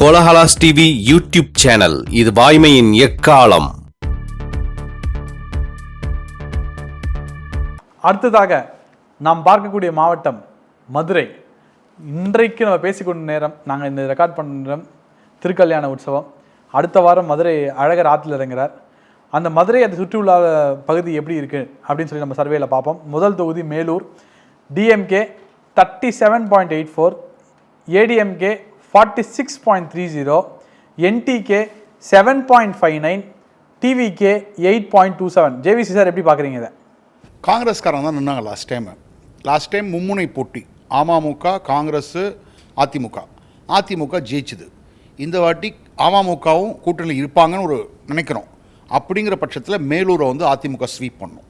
Kolahalas TV YouTube channel. இது வாய்மையின் எக்காலம். அடுத்ததாக நாம் பார்க்கக்கூடிய மாவட்டம் மதுரை. இன்றைக்கு நம்ம பேசிக்கொண்ட நேரம் நாங்கள் இந்த ரெக்கார்ட் பண்ணுறோம் நேரம் திருக்கல்யாண உற்சவம். அடுத்த வாரம் மதுரை அழகர் ஆற்றில் இறங்குறார். அந்த மதுரை அதை சுற்றியுள்ள பகுதி எப்படி இருக்குது அப்படின்னு சொல்லி நம்ம சர்வேல பார்ப்போம். முதல் தொகுதி Melur. DMK thirty seven point eight four ADMK forty six point three zero NTK seven point five nine TVK eight point two seven JVC sir எப்படி பார்க்குறீங்க இதை? காங்கிரஸ்காரங்க தான் நின்னாங்க லாஸ்ட் டைம் லாஸ்ட் டைம் மும்முனை போட்டி அமமுக காங்கிரஸ் அதிமுக. அதிமுக ஜெயிச்சுது. இந்த வாட்டி அமமுகவும் கூட்டணியில் இருப்பாங்கன்னு ஒரு நினைக்கிறோம். அப்படிங்கிற பட்சத்தில் மேலூரை வந்து அதிமுக ஸ்வீப் பண்ணும்.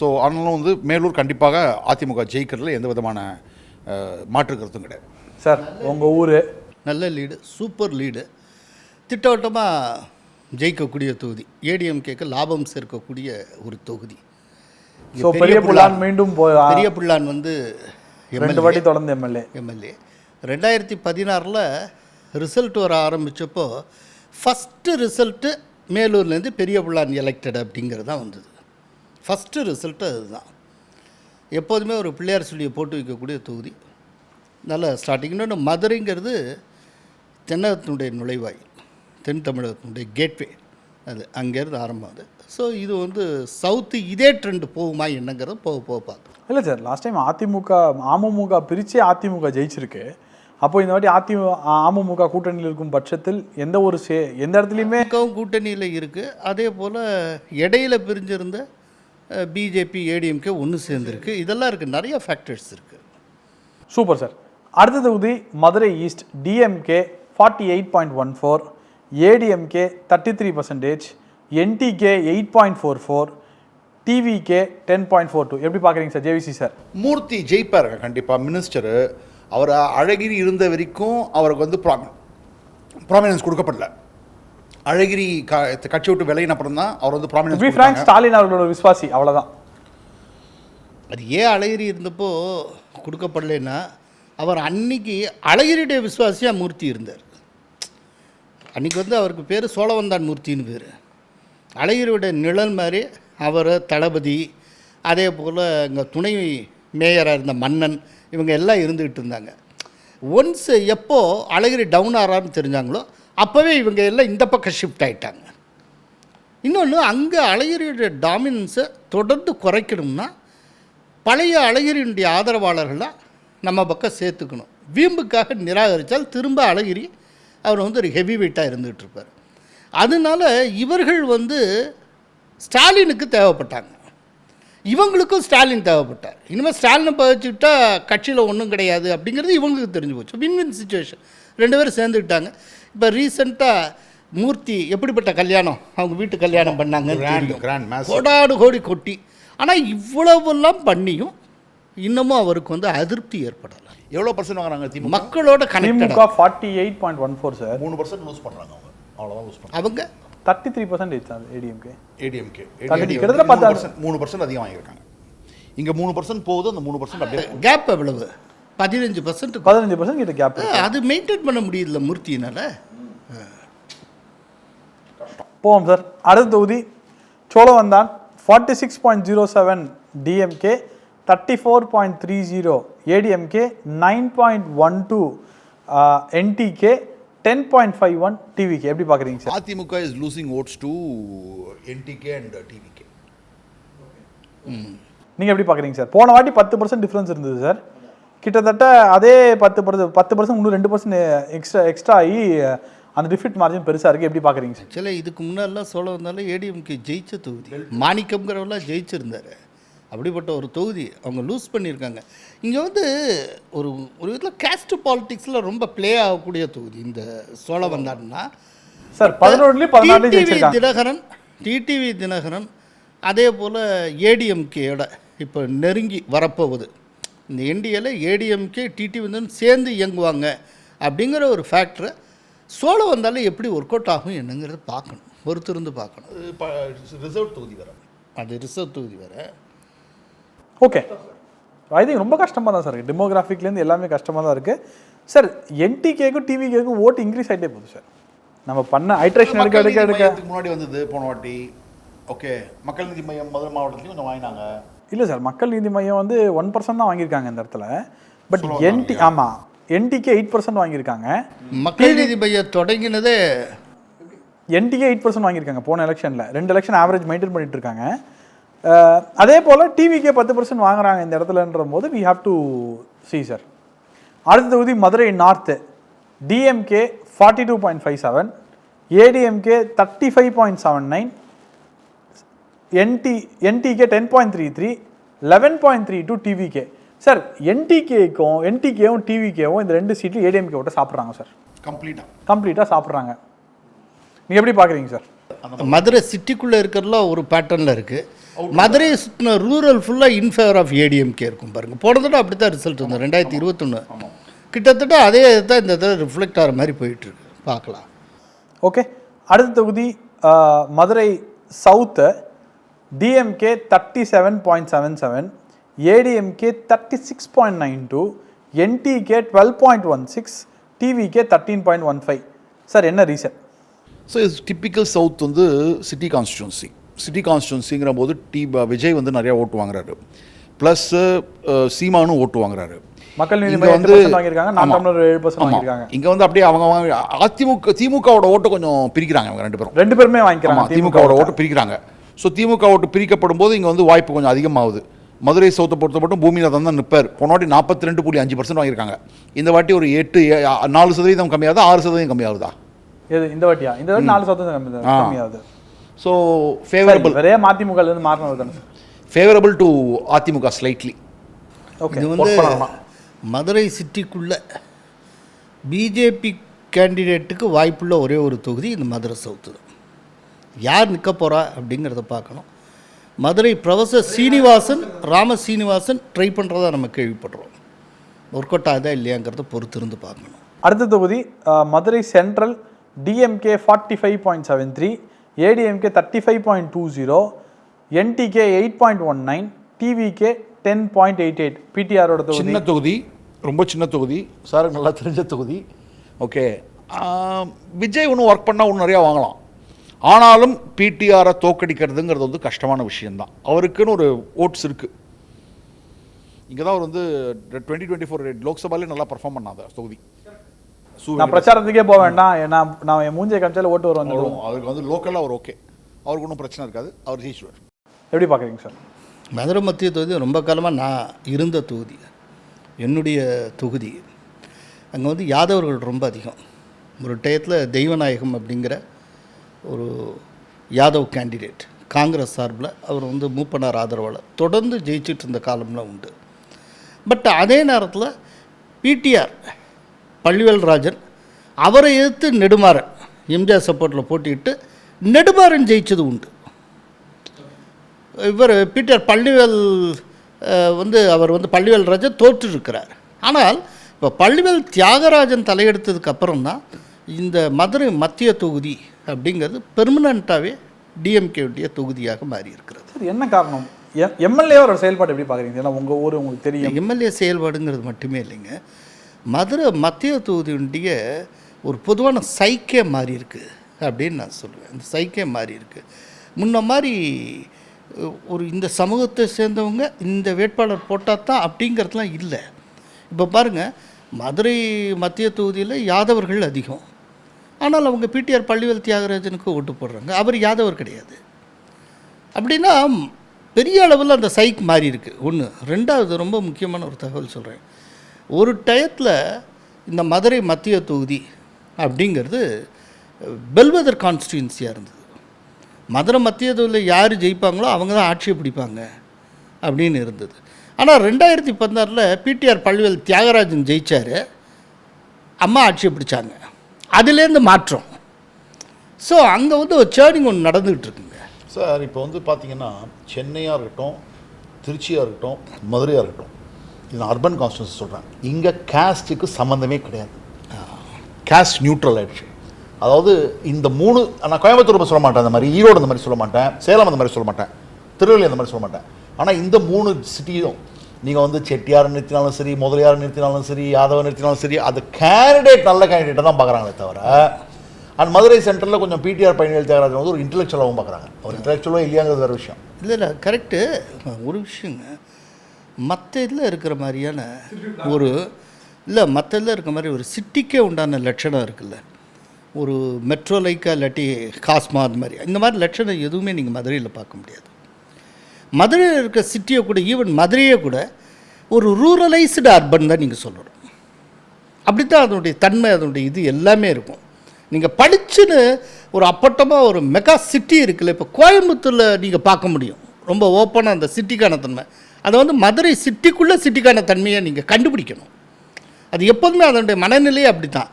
ஸோ அதனால வந்து மேலூர் கண்டிப்பாக அதிமுக ஜெயிக்கிறதுல எந்த விதமான மாற்று கருத்தும் கிடையாது. சார் உங்கள் ஊர்? நல்ல லீடு சூப்பர் லீடு திட்டவட்டமாக ஜெயிக்கக்கூடிய தொகுதி. ஏடிஎம்கேக்கு லாபம் சேர்க்கக்கூடிய ஒரு தொகுதி. பெரிய புள்ளான் மீண்டும் பெரிய புள்ளான் வந்து ரெண்டு வாட்டி தொடர்ந்து எம்எல்ஏ எம்எல்ஏ ரெண்டாயிரத்தி பதினாறில் ரிசல்ட் வர ஆரம்பித்தப்போ ஃபஸ்ட்டு ரிசல்ட்டு மேலூர்லேருந்து பெரிய புள்ளான் எலெக்டட் அப்படிங்கிறது தான் வந்தது. ஃபஸ்ட்டு ரிசல்ட்டு அதுதான். எப்போதுமே ஒரு பிள்ளையார் சொல்லியை போட்டு வைக்கக்கூடிய தொகுதி. நல்ல ஸ்டார்டிங் இன்னொன்று மதுரைங்கிறது தென்னகத்தினுடைய நுழைவாய் தென் தமிழகத்தினுடைய கேட்வே அது அங்கேருந்து ஆரம்பம் அது. ஸோ இது வந்து சவுத்து இதே ட்ரெண்ட் போகுமா என்னங்கிறத போக போக பார்த்தோம் இல்லை sir last time AIADMK AMMK பிரிச்சே AIADMK ஜெயிச்சிருக்கு. அப்போ இந்த வாட்டி அதிமுக அமமுக கூட்டணியில் இருக்கும் பட்சத்தில் எந்த ஒரு சே எந்த இடத்துலையுமே கூட்டணியில் இருக்குது அதே போல் இடையில பிரிஞ்சிருந்த பிஜேபி ஏடிஎம்கே ஒன்று சேர்ந்துருக்கு. இதெல்லாம் இருக்குது நிறைய ஃபேக்டர்ஸ் இருக்குது சூப்பர் சார் அடுத்த தொகுதி Madurai east DMK forty eight point one four ADMK thirty three percentage NTK eight point four four TVK ten point four two எப்படி பார்க்குறீங்க சார் ஜேவிசி சார்? மூர்த்தி ஜெயிப்பார் கண்டிப்பாக மினிஸ்டரு அவர் அழகிரி இருந்த வரைக்கும் அவருக்கு வந்து ப்ராமினன்ஸ் கொடுக்கப்படல. அழகிரி க கட்சி விட்டு விலையின அப்புறம் தான் அவர் வந்து ப்ராமினன்ஸ் ஃப்ராங்க் ஸ்டாலின் அவர்களோட விஸ்வாசி அவ்வளோதான் அது ஏன் அழகிரி இருந்தப்போ கொடுக்கப்படலைன்னா அவர் அன்னைக்கு அழகிரியுடைய விசுவாசியாக மூர்த்தி இருந்தார். அன்றைக்கி வந்து அவருக்கு பேர் சோழவந்தான் மூர்த்தின்னு பேர். அழகிரியுடைய நிழல் மாதிரி அவர் தளபதி அதே போல் இங்கே துணை மேயராக இருந்த மன்னன் இவங்க எல்லாம் இருந்துக்கிட்டு இருந்தாங்க. ஒன்ஸ் எப்போது அழகிரி டவுன் ஆறான்னு தெரிஞ்சாங்களோ அப்போவே இவங்க எல்லாம் இந்த பக்கம் ஷிஃப்ட் ஆயிட்டாங்க. இன்னொன்று அங்கே அழகிரியுடைய டாமினன்ஸை தொடர்ந்து குறைக்கணும்னா பழைய அழகிரியினுடைய ஆதரவாளர்களை நம்ம பக்கம் சேர்த்துக்கணும். வீம்புக்காக நிராகரித்தால் திரும்ப அழகிரி அவர் வந்து ஒரு ஹெவி வெயிட்டாக இருந்துகிட்டு இருப்பார் அதனால இவர்கள் வந்து ஸ்டாலினுக்கு தேவைப்பட்டாங்க. இவங்களுக்கும் ஸ்டாலின் தேவைப்பட்டார். இனிமேல் ஸ்டாலினை பதிச்சுக்கிட்டா கட்சியில் ஒன்றும் கிடையாது அப்படிங்கிறது இவங்களுக்கு தெரிஞ்சு போச்சு. வின் வின் சுச்சுவேஷன் ரெண்டு பேரும் சேர்ந்துக்கிட்டாங்க. இப்போ ரீசெண்டாக மூர்த்தி எப்படிப்பட்ட கல்யாணம்? அவங்க வீட்டு கல்யாணம் massive. கோடாடு கோடி கொட்டி. ஆனால் இவ்வளவெல்லாம் பண்ணியும் இன்னமும் அவருக்கு வந்து அதிருப்தி ஏற்படலை. எவ்வளோ பர்சன்ட் வாங்குறாங்க திமுக? மக்களோட திமுக forty eight point one four sir மூணு பர்சன்ட் லூஸ் பண்ணுறாங்க அவங்க. அவ்வளோதான் லூஸ் பண்ணுறாங்க அவங்க? Thirty three percentage sir ADMK ADMK கிட்டத்தட்ட பத்து- பர்சன்ட் மூணு பர்சன்ட் அதிகம் வாங்கியிருக்காங்க. இங்கே மூணு பர்சன்ட் போகுது அந்த மூணு பர்சன்ட் அப்படியே கேப் எவ்வளவு? பதினஞ்சு பர்சன்ட் பதினஞ்சு பர்சன்ட் கிட்ட கேப் அது மெயின்டைன் பண்ண முடியல மூர்த்தியினால? போவோம் சார் அடுத்த தொகுதி Cholavandhan forty six point zero seven DMK thirty four point three zero ADMK nine point one two NTK ten point five one TVK எப்படி பார்க்குறீங்க sir? AIADMK is losing votes to NTK and TVK நீங்கள் எப்படி பார்க்குறீங்க sir? போன வாட்டி பத்து percent difference இருந்தது sir. கிட்டத்தட்ட அதே பத்து பர்சன்ட் பத்து பர்சன்ட் இன்னும் ரெண்டு பர்சன்ட் எக்ஸ்ட்ரா எக்ஸ்ட்ரா ஆகி அந்த டிஃபிட் மார்ஜின் பெருசாக இருக்குது எப்படி பார்க்குறீங்க சார்? ஆக்சுவலாக இதுக்கு முன்னாடிலாம் சொல்ல வந்தாலும் ஏடிஎம்கே ஜெயிச்ச தொகுதி. மாணிக்கம்ங்கிறவெல்லாம் ஜெயிச்சிருந்தார். அப்படிப்பட்ட ஒரு தொகுதி அவங்க லூஸ் பண்ணியிருக்காங்க. இங்கே வந்து ஒரு ஒரு விதத்தில் கேஸ்ட் பாலிடிக்ஸில் ரொம்ப ப்ளே ஆகக்கூடிய தொகுதி இந்த சோழவந்தான்னா சார் பதினொன்றுலேயும் பதினாலையும் டிடிவி தினகரன் டிடிவி தினகரன் அதே போல் ஏடிஎம்கேயோட இப்போ நெருங்கி வரப்போகுது. இந்த என்டிஏல ஏடிஎம்கே டிடி வந்து சேர்ந்து இயங்குவாங்க அப்படிங்கிற ஒரு ஃபேக்டரை சோழ வந்தாலும் எப்படி ஒர்க் அவுட் ஆகும் என்னங்கிறத பார்க்கணும். பொறுத்திருந்து பார்க்கணும். ரிசர்வ் தொகுதி வர அது ரிசர்வ் தொகுதி வேறு. ஓகே ஐ திங்க் ரொம்ப கஷ்டமாக தான் சார் இருக்குது டெமோகிராஃபிக்லேருந்து எல்லாமே கஷ்டமாக தான் இருக்குது சார் என்டிகேக்கும் டிவிகேக்கும் ஓட்டு இன்க்ரீஸ் ஆகிட்டே போகுது சார் நம்ம பண்ண ஐட்ரேஷன் எடுக்க எடுக்க எடுக்க. முன்னாடி வந்தது போன வாட்டி. ஓகே மக்கள் நீதி மையம் மதுரை மாவட்டத்துலையும் கொஞ்சம் வாங்கினாங்க. இல்லை சார் மக்கள் நீதி மையம் வந்து ஒன் பர்சன்ட் தான் வாங்கியிருக்காங்க இந்த இடத்துல. பட் என்டி ஆமாம் என்டிகே எயிட் பர்சன்ட் வாங்கியிருக்காங்க. மக்கள் நீதி மையம் தொடங்கினதே என்டிகே எயிட் பர்சன்ட் வாங்கியிருக்காங்க போன எலெக்ஷனில் ரெண்டு எலெக்ஷன் ஆவரேஜ் மெயின்டைன் பண்ணிட்டு இருக்காங்க. அதே போல் டிவிக்கே பத்து பர்சன்ட் வாங்குறாங்க இந்த இடத்துலன்ற போது we have to see sir அடுத்த தொகுதி Madurai north DMK forty two point five seven ADMK thirty five point seven nine NT NTK ten point three three eleven point three two TVK sir என்டிகேக்கும் என்டிகேவும் டிவிகேவும் இந்த ரெண்டு சீட்லையும் ஏடிஎம்கே விட்ட சாப்பிட்றாங்க sir கம்ப்ளீட்டாக கம்ப்ளீட்டாக சாப்பிட்றாங்க. நீங்கள் எப்படி பார்க்குறீங்க சார் மதுரை சிட்டிக்குள்ளே இருக்கிறதுலாம் ஒரு பேட்டர்னில் இருக்குது மதுரையை சுற்றின ரூரல் ஃபுல்லாக இன் ஃபேவர் ஆஃப் ஏடிஎம்கே இருக்கும் பாருங்கள் போன தடவை அப்படி தான் ரிசல்ட் இருந்தது ரெண்டாயிரத்தி இருபத்தொன்று கிட்டத்தட்ட அதே தான் இந்த தடவை ரிஃப்ளெக்ட் ஆகிற மாதிரி போயிட்டுருக்கு பார்க்கலாம். ஓகே அடுத்த தொகுதி Madurai south DMK thirty seven point seven seven ADMK thirty six point nine two NTK twelve point one six TVK thirteen point one five sir என்ன reason so is typical south வந்து city constituency city கான்ஸ்டியூன்சிங்கிற போது T Vijay வந்து நிறையா ஓட்டு வாங்குறாரு. Plus சீமானும் ஓட்டு வாங்குறாரு. மக்கள் நீதி வந்து- 8% வாங்கியிருக்காங்க நான் ஆமா. தமிழர் ஏழு பர்சன்ட் ஆமா. வாங்கியிருக்காங்க. இங்க வந்து அப்படியே அவங்க வாங்க அதிமுக திமுகவோட ஓட்டை கொஞ்சம் பிரிக்கிறாங்க அவங்க ரெண்டு பேரும். ரெண்டு பேருமே வாங்கிக்கிறாங்க திமுகவோட ஓட்டு. பிரிக்கிறாங்க. ஸோ திமுக ஓட்டு பிரிக்கப்படும் போது இங்கே வந்து வாய்ப்பு கொஞ்சம் அதிகமாகுது. மதுரை சவுத்தை பொறுத்த மட்டும் பூமிநாதன் தான் நிற்பார் போன வாட்டி நாற்பத்தி ரெண்டு புள்ளி அஞ்சு பர்சன்ட் வாங்கியிருக்காங்க. இந்த வாட்டி ஒரு எட்டு நாலு சதவீதம் கம்மியாகுதா ஆறு சதவீதம் கம்மியாகுதா? இந்த வாட்டியா? இந்த வாட்டி நாலு சதவீதம். கம்மியாகுது. ஸோ ஃபேவரபிள் ஒரே மதிமுகல இருந்து மாறினது தானே சார் ஃபேவரபிள் டு அதிமுக ஸ்லைட்லி ஓகே இது வந்து மதுரை சிட்டிக்குள்ளே பிஜேபி கேண்டிடேட்டுக்கு வாய்ப்புள்ள ஒரே ஒரு தொகுதி இந்த மதுரை சவுத்து தான். யார் நிற்க போகிறா அப்படிங்கிறத பார்க்கணும். மதுரை ப்ரொஃபஸர் சீனிவாசன் ராம சீனிவாசன் ட்ரை பண்ணுறதா நம்ம கேள்விப்படுறோம். ஒர்க் அவுட் ஆகுதா இல்லையாங்கிறத பொறுத்திருந்து பார்க்கணும். அடுத்த தொகுதி Madurai central DMK forty five point seven three ADMK thirty five point two zero NTK eight point one nine TVK ten point eight eight பிடிஆரோட தொகுதி. சின்ன தொகுதி ரொம்ப சின்ன தொகுதி. சாருக்கு நல்லா தெரிஞ்ச தொகுதி. ஓகே. விஜய் ஒன்றும் ஒர்க் பண்ணால் ஒன்றும் நிறையா வாங்கலாம். ஆனாலும் பிடிஆரை தோக்கடிக்கிறதுங்கிறது வந்து கஷ்டமான விஷயம்தான். அவருக்குன்னு ஒரு ஓட்ஸ் இருக்குது இங்கே தான் அவர் வந்து டுவெண்ட்டி டுவெண்ட்டி ஃபோர் லோக்சபாலே நல்லா பர்ஃபார்ம் பண்ணாத தொகுதி. நான் பிரச்சாரத்துக்கே போக வேண்டாம். நான் நான் என் மூஞ்சியை காமிச்சால ஓட்டு வரும் அவருக்கு வந்து லோக்கலாக அவர் ஓகே. அவருக்கு ஒன்றும் பிரச்சனை இருக்காது. அவர் ஜெயிச்சுவார் எப்படி பார்க்குறீங்க சார்? மதுரை மத்திய தொகுதி ரொம்ப காலமாக நான் இருந்த தொகுதி. என்னுடைய தொகுதி. அங்கே வந்து யாதவர்கள் ரொம்ப அதிகம். ஒரு டயத்தில் தெய்வநாயகம் அப்படிங்கிற ஒரு யாதவ் கேண்டிடேட் காங்கிரஸ் சார்பில் அவர் வந்து மூப்பனார் ஆதரவாளர். தொடர்ந்து ஜெயிச்சிட்டு இருந்த காலம்லாம் உண்டு. பட் அதே நேரத்தில் பிடிஆர் பள்ளிவேல் ராஜன் அவரை எதிர்த்து நெடுமாறன் எம்ஜிஆர் சப்போர்ட்டில் போட்டியிட்டு நெடுமாறன் ஜெயிச்சது உண்டு. இவர் பீட்டர் பள்ளிவேல் வந்து அவர் வந்து பள்ளிவேல் ராஜன் தோற்றுருக்கிறார். ஆனால் இப்போ பள்ளிவேல் தியாகராஜன் தலையெடுத்ததுக்கு அப்புறம் தான் இந்த மதுரை மத்திய தொகுதி அப்படிங்கிறது பெர்மனண்ட்டாகவே டிஎம்கேவுடைய தொகுதியாக மாறி இருக்கிறது என்ன காரணம்? எம்எல்ஏவோட செயல்பாடு எப்படி பார்க்குறீங்க ஏன்னா உங்கள் ஊர் உங்களுக்கு தெரியும். எம்எல்ஏ செயல்பாடுங்கிறது மட்டுமே இல்லைங்க. மதுரை மத்திய தொகுதியுடைய ஒரு பொதுவான சைக்கே மாறி இருக்குது அப்படின்னு நான் சொல்லுவேன். அந்த சைக்கே மாறி இருக்குது முன்ன மாதிரி ஒரு இந்த சமூகத்தை சேர்ந்தவங்க இந்த வேட்பாளர் போட்டால் தான் அப்படிங்கிறதுலாம் இல்லை. இப்போ பாருங்கள் மதுரை மத்திய தொகுதியில் யாதவர்கள் அதிகம். ஆனால் அவங்க பிடிஆர் பள்ளிவேல் தியாகராஜனுக்கு ஓட்டு போடுறாங்க. அவர் யாதவர் கிடையாது. அப்படின்னா பெரிய அளவில் அந்த சைக் மாறி இருக்குது ஒன்று ரெண்டாவது ரொம்ப முக்கியமான ஒரு தகவல் சொல்கிறேன் ஒரு டயத்தில் இந்த மதுரை மத்திய தொகுதி அப்படிங்கிறது பெல்வெதர் கான்ஸ்டியூன்சியாக இருந்தது. மதுரை மத்திய தொகுதியில் யார் ஜெயிப்பாங்களோ அவங்க தான் ஆட்சியை பிடிப்பாங்க அப்படின்னு இருந்தது. ஆனால் ரெண்டாயிரத்தி பதினாறில் பிடிஆர் பள்ளிவேல் தியாகராஜன் ஜெயிச்சார். அம்மா ஆட்சியை பிடிச்சாங்க. அதுலேருந்து மாற்றம். ஸோ அங்கே வந்து ஒரு சேர்னிங் ஒன்று நடந்துகிட்டு இருக்குங்க. சார் இப்போ வந்து பார்த்தீங்கன்னா சென்னையாக இருக்கட்டும் திருச்சியாக இருக்கட்டும் மதுரையாக இருக்கட்டும் இது நான் அர்பன் கான்ஸ்டன்ஸ் சொல்கிறேன் இங்கே கேஸ்ட்டுக்கு சம்மந்தமே கிடையாது. கேஸ்ட் நியூட்ரல் ஆயிடுச்சு. அதாவது இந்த மூணு நான் கோயம்புத்தூர் சொல்ல மாட்டேன் அந்த மாதிரி ஈரோடு அந்த மாதிரி சொல்ல மாட்டேன் சேலம் அந்த மாதிரி சொல்ல மாட்டேன் திருநெல்வேலி அந்த மாதிரி சொல்ல மாட்டேன். ஆனால் இந்த மூணு சிட்டியும் நீங்கள் வந்து செட்டியார் நிறுத்தினாலும் சரி முதலியார் நிறுத்தினாலும் சரி யாதவ நிறுத்தினாலும் சரி அது கேண்டிடேட் நல்ல கேண்டிடேட்டை தான் பார்க்குறாங்களே தவிர அண்ட் மதுரை சென்டரில் கொஞ்சம் பிடிஆர் பயணிகள் தியாகராஜன் வந்து ஒரு இன்டெலெக்சுவலாகவும் பார்க்குறாங்க. ஒரு இன்டெலெக்சுவலோ இல்லையாங்கிறது வேறு விஷயம். இல்லை இல்லை கரெக்டு ஒரு விஷயங்க மற்ற இதில் இருக்கிற மாதிரியான ஒரு இல்லை மற்ற இதில் இருக்கிற மாதிரி ஒரு சிட்டிக்கே உண்டான லட்சணம் இருக்குல்ல. ஒரு மெட்ரோ லைக்கா இல்லாட்டி காஸ்மா அது மாதிரி. இந்த மாதிரி லட்சணம் எதுவுமே நீங்கள் மதுரையில் பார்க்க முடியாது. மதுரையில் இருக்க சிட்டியை கூட ஈவன் மதுரையே கூட ஒரு ரூரலைஸ்டு அர்பன் தான் நீங்கள் சொல்லணும். அப்படித்தான் அதனுடைய தன்மை அதனுடைய இது எல்லாமே இருக்கும். நீங்கள் படிச்சுன்னு ஒரு அப்பட்டமாக ஒரு மெகா சிட்டி இருக்குல்ல இப்போ கோயம்புத்தூரில் நீங்கள் பார்க்க முடியும். ரொம்ப ஓப்பனாக அந்த சிட்டிக்கான தன்மை. அதை வந்து மதுரை சிட்டிக்குள்ளே சிட்டிக்கான தன்மையை நீங்கள் கண்டுபிடிக்கணும். அது எப்போதுமே அதனுடைய மனநிலையே அப்படி தான்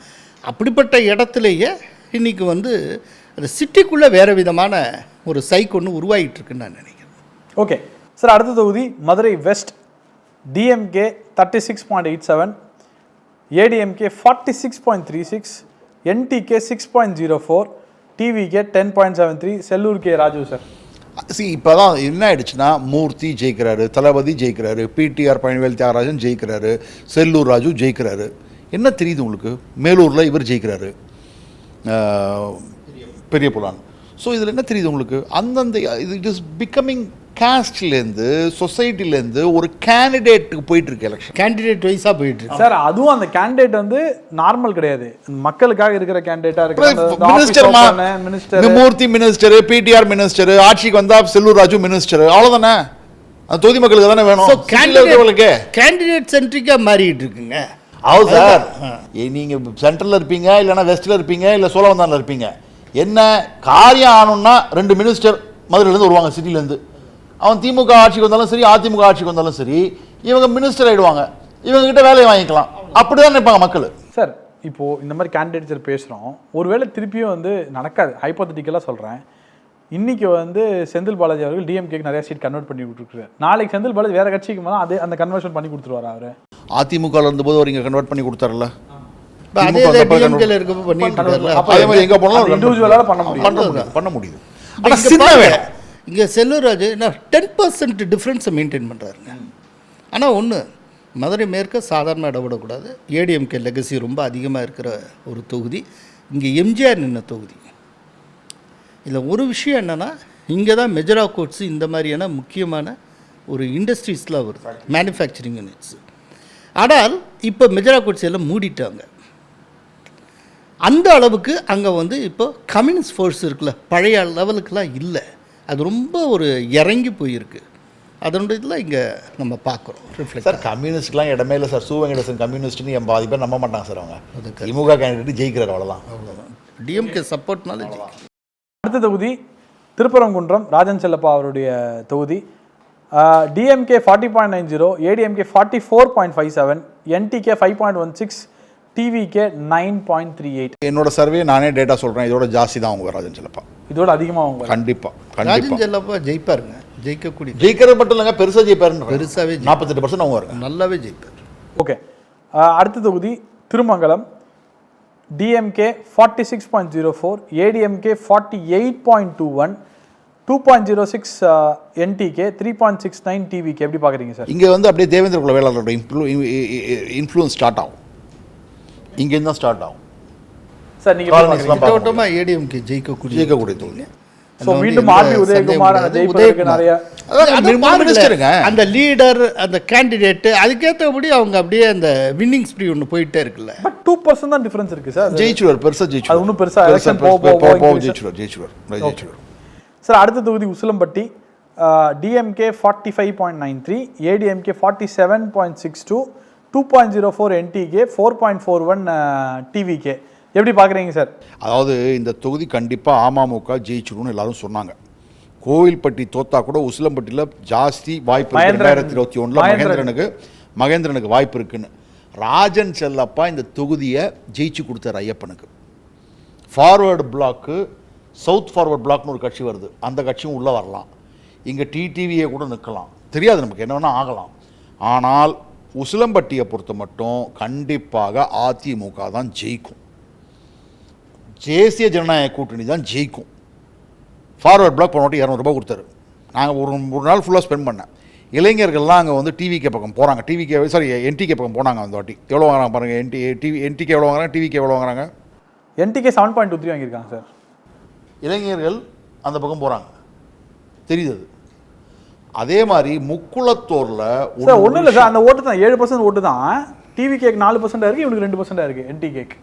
அப்படிப்பட்ட இடத்துலையே இன்றைக்கி வந்து அந்த சிட்டிக்குள்ளே வேறு விதமான ஒரு சைக் ஒன்று உருவாகிட்டுருக்குன்னு நான் நினைக்கிறேன். ஓகே. சார் அடுத்த தொகுதி Madurai west DMK thirty six point eight seven ADMK forty six point three six NTK six point zero four TVK ten point seven three Sellur K Raju sir. C இப்போ தான் என்ன ஆயிடுச்சுன்னா மூர்த்தி ஜெயிக்கிறாரு தளபதி ஜெயிக்கிறாரு PTR Palanivel Thiagarajan ஜெயிக்கிறாரு செல்லூர் ராஜு ஜெயிக்கிறாரு. என்ன தெரியுது உங்களுக்கு? மேலூரில் இவர் ஜெயிக்கிறாரு. பெரிய புலான். ஸோ இதில் என்ன தெரியுது உங்களுக்கு? அந்தந்த இது இட் இஸ் பிகமிங் காஸ்ட்லேருந்து சொசைட்டிலேருந்து ஒரு கேண்டிடேட்டுக்கு போயிட்டு இருக்கு எலெக்ஷன் கேண்டிடேட் வைஸாக போயிட்டுருக்கு. சார் அதுவும் அந்த கேண்டிடேட் வந்து நார்மல் கிடையாது. மக்களுக்காக இருக்கிற கேண்டிடேட்டா மினிஸ்டர் இருக்கு minister Moorthy minister PTR minister ஆட்சிக்கு வந்தா செல்லூர் ராஜு மினிஸ்டர் அவ்வளவுதானே? அந்த தொகுதி மக்களுக்கு தானே வேணும்? இருக்கிறவங்களுக்கு. கேண்டிடேட் சென்ட்ரிக்காக மாறிட்டு இருக்குங்க. ஆகும் சார். ஏ, நீங்க சென்ட்ரல்ல இருப்பீங்க இல்லைன்னா வெஸ்ட்ல இருப்பீங்க இல்லை சோழவந்தானில் இருப்பீங்க. என்ன காரியம் ஆகணும்னா ரெண்டு மினிஸ்டர் மதுரையிலேருந்து வருவாங்க சிட்டிலேருந்து அவன் திமுக ஆட்சிக்கு வந்தாலும் சரி அதிமுக ஆட்சிக்கு வந்தாலும் சரி இவங்க மினிஸ்டர் ஆயிடுவாங்க. இவங்க கிட்ட வேலையை வாங்கிக்கலாம். அப்படிதான் நினைப்பாங்க மக்கள். சார் இப்போ இந்த மாதிரி கேண்டிடேட்ஸ் பேசுறோம். ஒருவேளை திருப்பியும் வந்து நடக்காது. ஹைப்போதட்டிக்கலாக சொல்றேன். இன்னைக்கு வந்து செந்தில் பாலாஜி அவர்கள் டிஎம்கேக்கு நிறைய சீட் கன்வெர்ட் பண்ணி விட்டுருக்காரு நாளைக்கு செந்தில் பாலாஜி வேற கட்சிக்கு மேலே அதே அந்த கன்வர்ஷன் பண்ணி கொடுத்துருவாரு அவரு? அதிமுக இருந்தபோது அவர் இங்க கன்வெர்ட் பண்ணி கொடுத்தாருல்ல? பண்ண முடியும். பண்ண முடியும் இங்கே செல்லூர்ராஜ் என்ன டென் பர்சன்ட் டிஃப்ரென்ஸை மெயின்டைன் பண்ணுறாருங்க ஆனால் ஒன்று மதுரை மேற்க சாதாரண இடம் விடக்கூடாது ஏடிஎம்கே லெகசி ரொம்ப அதிகமாக இருக்கிற ஒரு தொகுதி. இங்கே எம்ஜிஆர் நின்ன தொகுதி. இதில் ஒரு விஷயம் என்னென்னா இங்கே தான் மெஜரா கோட்ஸ் இந்த மாதிரியான முக்கியமான ஒரு இண்டஸ்ட்ரீஸ்லாம் வருது. மேனுஃபேக்சரிங் யூனிட்ஸ் ஆனால் இப்போ மெஜரா கோட்ஸ் எல்லாம் மூடிட்டாங்க. அந்த அளவுக்கு அங்கே வந்து இப்போ கம்யூனிஸ்ட் ஃபோர்ஸ் இருக்குல்ல பழைய லெவலுக்கெலாம் இல்லை. அது ரொம்ப ஒரு இறங்கி போயிருக்கு. அதனுடைய இதில் இங்கே நம்ம பார்க்குறோம். ரிஃப்ளெக்ட் சார் கம்யூனிஸ்ட்லாம் இடமே இல்லை சார். சு. வெங்கடேசன் கம்யூனிஸ்ட்னு என் பாதி பேர் நம்ப மாட்டாங்க சார் அவங்க. திமுக கேண்டிடேட் ஜெயிக்கிறார் அவ்வளோதான் அவ்வளோதான் டிஎம்கே சப்போர்ட்னால அடுத்த தொகுதி திருப்பரங்குன்றம் ராஜன் செல்லப்பா அவருடைய தொகுதி. DMK forty point nine zero ADMK forty four point five seven NTK five point one six TVK nine point three eight என்னோட சர்வே நானே டேட்டா சொல்றேன். இதோட ஜாஸ்தி தான் அவங்க ராஜன் செல்லப்பா. இதோட அதிகமாக அவங்க கண்டிப்பா கண்டிப்பா ராஜன் செல்லப்பா ஜெயிப்பாருங்க. ஜெயிக்கக்கூடிய ஜெயிக்கிறது மட்டும் இல்லைங்க பெருசாக ஜெயிப்பாருன்னு பெருசாவே ஜெயிப்பாரு. நாற்பத்தெட்டு பர்சன்ட் அவங்க இருக்காங்க நல்லாவே ஜெயிப்பார். ஓகே. அடுத்த தொகுதி Thirumangalam. DMK forty six point zero four ADMK forty eight point two one two point zero six NTK three point six nine டிவிக்கு எப்படி பார்க்குறீங்க சார்? இங்க வந்து அப்படியே தேவேந்திர குல வேளாளரோட இன்ஃப்ளூ இன்ஃப்ளூயன்ஸ் ஸ்டார்ட் ஆகும். இங்கேருந்து தான் ஸ்டார்ட் ஆகும். சார் நீங்கள் திட்டவட்டமாக ஏடிஎம்கே ஜெயிக்கக்கூடிய ஜெயிக்கக்கூடிய தொகுதி ஸோ மீண்டும் ஆர்பி உதயகுமார். நிறைய. அந்த லீடர் அந்த கேண்டிடேட் அதுக்கேற்றபடி அவங்க அப்படியே அந்த வின்னிங் ஸ்ப்ரீ ஒன்று போயிட்டே இருக்குல்ல. பட் டூ பர்சன்ட் தான் டிஃபரன்ஸ் இருக்கு சார். ஜெயிச்சுவர் பெருசா ஜெயிச்சுவர் அது இன்னும் பெருசா election போக போக போக போக increase- ஜெயிச்சுவர் ஜெயிச்சுவர் ஜெயிச்சுவர் சார் அடுத்த தொகுதி Usilampatti. DMK forty five point nine three ADMK forty seven point six two two point zero four NTK four point four one TVK எப்படி பார்க்குறீங்க சார்? அதாவது இந்த தொகுதி கண்டிப்பா அமமுக ஜெயிச்சிடும்னு எல்லாரும் சொன்னாங்க. கோவில்பட்டி தோத்தா கூட உசிலம்பட்டியில் ஜாஸ்தி வாய்ப்பு. ரெண்டாயிரத்தி இருபத்தி ஒன்றில் மகேந்திரன். மகேந்திரனுக்கு மகேந்திரனுக்கு வாய்ப்பு இருக்குன்னு. ராஜன் செல்லப்பா இந்த தொகுதியை ஜெயிச்சு கொடுத்தார் ஐயப்பனுக்கு. ஃபார்வர்டு பிளாக்கு சவுத் ஃபார்வர்ட் பிளாக்னு ஒரு கட்சி வருது. அந்த கட்சியும் உள்ளே வரலாம். இங்கே டிடிவியை கூட நிற்கலாம் தெரியாது நமக்கு. என்ன வேணால் ஆகலாம். ஆனால் உசிலம்பட்டியை பொறுத்த மட்டும் கண்டிப்பாக அதிமுக தான் ஜெயிக்கும். தேசிய ஜனநாயக கூட்டணி தான் ஜெயிக்கும். ஃபார்வர்ட் பிளாக் போன வாட்டி இரநூறுபா கொடுத்தாரு. நாங்கள் ஒரு ஒரு நாள் ஃபுல்லாக ஸ்பெண்ட் பண்ணேன். இளைஞர்கள்லாம் அங்கே வந்து டிவிகே பக்கம் போகிறாங்க டிவிகே சாரி என்டிகே பக்கம் போனாங்க அந்த வாட்டி. எவ்வளோ வாங்குறாங்க பாருங்கள் என்டி டிவி என்டிகே எவ்வளோ வாங்குறாங்க டிவிகே எவ்வளோ வாங்குறாங்க? NTK seven point two three வாங்கியிருக்காங்க சார் இளைஞர்கள் அந்த பக்கம் போகிறாங்க தெரியுது அது. மாதிரி முக்குளத்தூரில் ஒன்றும் இல்லை சார் அந்த ஓட்டு தான். ஏழு பர்சன்ட் ஓட்டு தான். டிவி கேக் நாலு பர்சன்டாக இருக்குது இவனுக்கு ரெண்டு பர்சன்டாக இருக்குது என்டி கேக்.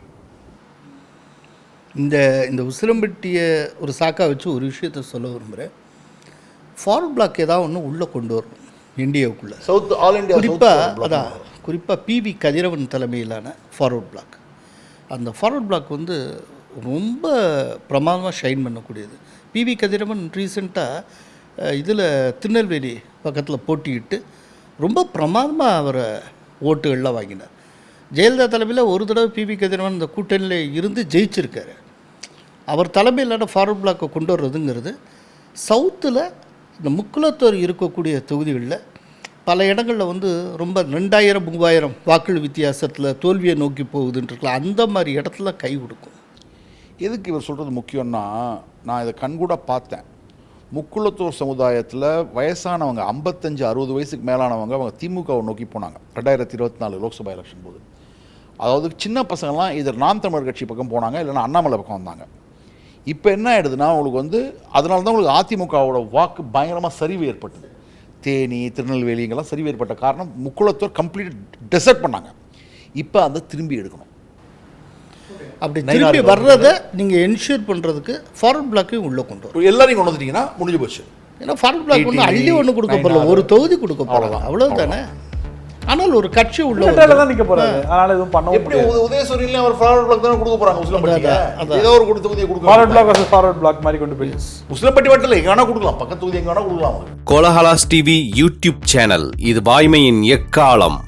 இந்த இந்த உசிலம்பட்டியை ஒரு சாக்கா வச்சு ஒரு விஷயத்த சொல்ல விரும்புகிறேன் ஃபார்வர்ட் பிளாக் ஏதாவது ஒன்று உள்ளே கொண்டு வரணும் இந்தியாவுக்குள்ளே. சவுத் ஆல் இந்தியா குறிப்பாக அதான் குறிப்பாக பிவி கதிரவன் தலைமையிலான ஃபார்வர்ட் பிளாக் அந்த ஃபார்வர்ட் பிளாக் வந்து ரொம்ப பிரமாதமாக ஷைன் பண்ணக்கூடியது. பிவி கதிரவன் ரீசெண்டாக இதில் திருநெல்வேலி பக்கத்தில் போட்டியிட்டு ரொம்ப பிரமாதமாக அவரை ஓட்டுகள்லாம் வாங்கினார். ஜெயலலிதா தலைமையில் ஒரு தடவை பிவி கதிரவன் இந்த கூட்டணியில் இருந்து ஜெயிச்சிருக்காரு. அவர் தலைமையிலான ஃபார்வர்ட் பிளாக்கை கொண்டு வர்றதுங்கிறது சவுத்தில் இந்த முக்குலத்தோர் இருக்கக்கூடிய தொகுதிகளில் பல இடங்களில் வந்து ரொம்ப ரெண்டாயிரம் மூவாயிரம் வாக்கு வித்தியாசத்தில் தோல்வியை நோக்கி போகுதுன்றக்கலாம் அந்த மாதிரி இடத்துல கை கொடுக்கும். எதுக்கு இவர் சொல்கிறது முக்கியம்னா நான் இதை கண்கூட பார்த்தேன். முக்குளத்தூர் சமுதாயத்தில் வயசானவங்க ஐம்பத்தஞ்சு அறுபது வயசுக்கு மேலானவங்க அவங்க திமுகவை நோக்கி போனாங்க. ரெண்டாயிரத்தி இருபத்தி நாலு லோக்சபா எலெக்ஷன் போது. அதாவது சின்ன பசங்கள்லாம் இதில் நாம் தமிழர் கட்சி பக்கம் போனாங்க இல்லைன்னா அண்ணாமலை பக்கம் வந்தாங்க. இப்போ என்ன ஆயிடுதுன்னா உங்களுக்கு வந்து அதனால தான் உங்களுக்கு அதிமுகவோட வாக்கு பயங்கரமாக சரிவு ஏற்பட்டது. தேனி திருநெல்வேலி இங்கெல்லாம் சரிவு ஏற்பட்ட காரணம் முக்குளத்தூர் கம்ப்ளீட் டெசர்ட் பண்ணாங்க. இப்போ அதை திரும்பி எடுக்கணும். அப்படி திரும்பி வர்றதை நீங்கள் என்ஷூர் பண்ணுறதுக்கு ஃபார்வர்ட் பிளாக்கையும் உள்ளே கொண்டு வரும் எல்லாரையும் கொண்டு வந்துட்டீங்கன்னா முடிஞ்சு போச்சு. ஏன்னா ஃபார்வர்ட் பிளாக் ஒன்று அள்ளி ஒன்று கொடுக்க போகல ஒரு தொகுதி கொடுக்க போகலாம் அவ்வளவுதானே. ஆனால் ஒரு கட்சி உள்ள தான் நிற்க போறாரு. அதனால எதுவும் பண்ணவும் எப்படி உதயசூரியன்ல அவர் ஃபார்வர்ட் பிளாக் தானே கொடுக்க போறாங்க? உசிலம்பட்டிக்கு. ஏதோ ஒரு கொடுத்த தொகுதியை ஃபார்வர்ட் கொடுக்க பிளாக் வர்சஸ் ஃபார்வர்ட் பிளாக் மாதிரி கொண்டு போய். உசிலம்பட்டி இல்லை எங்க வேணா கொடுக்கலாம். பக்கத்து தொகுதி எங்க வேணா கொடுக்கலாம். Kolahalas TV YouTube channel. இது வாய்மையின் எக்காலம்.